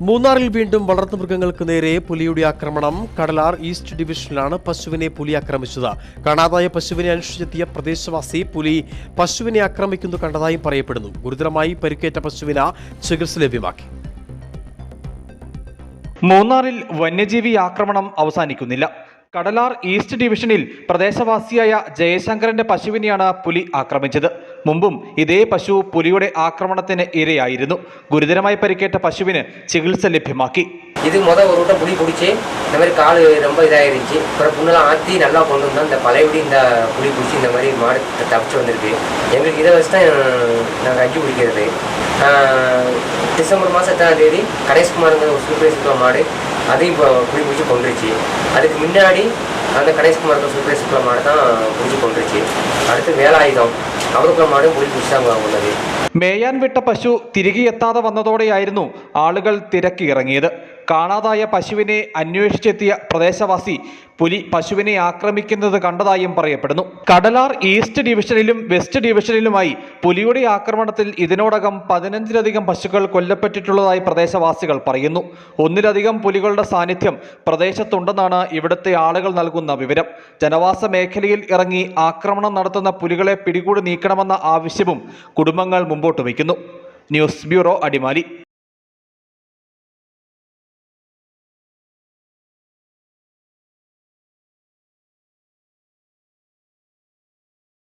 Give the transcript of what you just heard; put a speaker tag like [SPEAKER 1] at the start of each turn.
[SPEAKER 1] മൂന്നാറിൽ വീണ്ടും വളർത്തു മൃഗങ്ങൾക്ക് നേരെ പുലിയുടെ ആക്രമണം. കടലാർ ഈസ്റ്റ് ഡിവിഷനിലാണ് പശുവിനെ പുലി ആക്രമിച്ചത്. കാണാതായ പശുവിനെ അനുഷ്ഠിച്ചെത്തിയ പ്രദേശവാസി പുലി പശുവിനെ ആക്രമിക്കുന്നു കണ്ടതായും പറയപ്പെടുന്നു. ഗുരുതരമായി പരിക്കേറ്റ പശുവിന് ചികിത്സ ലഭ്യമാക്കി.
[SPEAKER 2] മൂന്നാറിൽ വന്യജീവി ആക്രമണം അവസാനിക്കുന്നില്ല. കടലാർ ഈസ്റ്റ് ഡിവിഷനിൽ പ്രദേശവാസിയായ ജയശങ്കരന്റെ പശുവിനെയാണ് പുലി ആക്രമിച്ചത് മുമ്പും ഇതേ പശു പുലിയുടെ ആക്രമണത്തിന് ഇരയായിരുന്നു ഗുരുതരമായി പരിക്കേറ്റ പശുവിന് ചികിത്സ ലഭ്യമാക്കി
[SPEAKER 3] இது முத ஒரு விட்ட புளி பிடிச்சி இந்த மாதிரி கால் ரொம்ப இதாயிருந்துச்சு அப்புறம் புண்ணெல்லாம் ஆற்றி நல்லா கொண்டு வந்தோம் இந்த பழையபடி இந்த புளி பிடிச்சி இந்த மாதிரி மாடு த- தப்பிச்சு வந்திருக்கு எங்களுக்கு இதை வச்சு தான் நாங்கள் அஞ்சு பிடிக்கிறது ஆஹ் டிசம்பர் மாதம் எட்டாம் தேதி கணேஷ்குமாருங்கிற ஒரு சூப்பர் மாடு அதையும் இப்போ புளி பிடிச்சி கொண்டுருச்சு அதுக்கு முன்னாடி அந்த கணேஷ்குமாருக்கு சூப்பர் சுற்றுலா மாடு தான் பிடிச்சி கொண்டுருச்சு அடுத்து வேலாயுதம் அவருக்குள்ள மாடும் புளி பிடிச்சி தான் கொண்டது
[SPEAKER 2] മേയാൻ വിട്ട പശു തിരികെ എത്താതെ വന്നതോടെയായിരുന്നു ആളുകൾ തിരക്കിറങ്ങിയത് കാണാതായ പശുവിനെ അന്വേഷിച്ചെത്തിയ പ്രദേശവാസി പുലി പശുവിനെ ആക്രമിക്കുന്നത് കണ്ടതായും പറയപ്പെടുന്നു. കടലാർ ഈസ്റ്റ് ഡിവിഷനിലും വെസ്റ്റ് ഡിവിഷനിലുമായി പുലിയുടെ ആക്രമണത്തിൽ ഇതിനോടകം പതിനഞ്ചിലധികം പശുക്കൾ കൊല്ലപ്പെട്ടിട്ടുള്ളതായി പ്രദേശവാസികൾ പറയുന്നു. ഒന്നിലധികം പുലികളുടെ സാന്നിധ്യം പ്രദേശത്തുണ്ടെന്നാണ് ഇവിടുത്തെ ആളുകൾ നൽകുന്ന വിവരം. ജനവാസ മേഖലയിൽ ഇറങ്ങി ആക്രമണം നടത്തുന്ന പുലികളെ പിടികൂടി നീക്കണമെന്ന ആവശ്യവും കുടുംബങ്ങൾ മുമ്പോട്ട് വയ്ക്കുന്നു. News bureau Adimali.